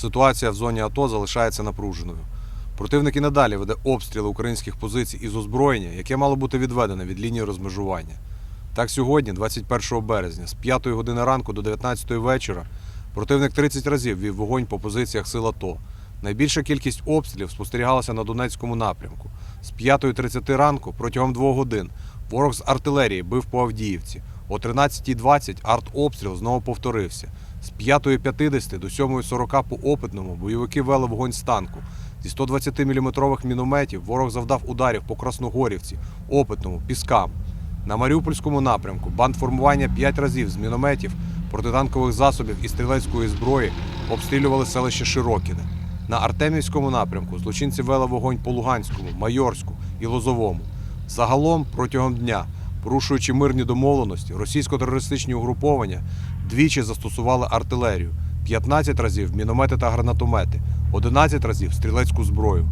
Ситуація в зоні АТО залишається напруженою. Противник і надалі веде обстріли українських позицій із озброєння, яке мало бути відведене від лінії розмежування. Так сьогодні, 21 березня, з 5 години ранку до 19 вечора, противник 30 разів вів вогонь по позиціях сил АТО. Найбільша кількість обстрілів спостерігалася на Донецькому напрямку. З 5.30 ранку протягом двох годин ворог з артилерії бив по Авдіївці. О 13.20 артобстріл знову повторився. З 5.50 до 7.40 по опитному бойовики вели вогонь з танку. Зі 120-мм мінометів ворог завдав ударів по Красногорівці, опитному, піскам. На Маріупольському напрямку бандформування 5 разів з мінометів, протитанкових засобів і стрілецької зброї обстрілювали селище Широкіне. На Артемівському напрямку злочинці вели вогонь по Луганському, Майорську і Лозовому. Загалом протягом дня, порушуючи мирні домовленості, російсько-терористичні угруповання двічі застосували артилерію, 15 разів міномети та гранатомети, 11 разів стрілецьку зброю.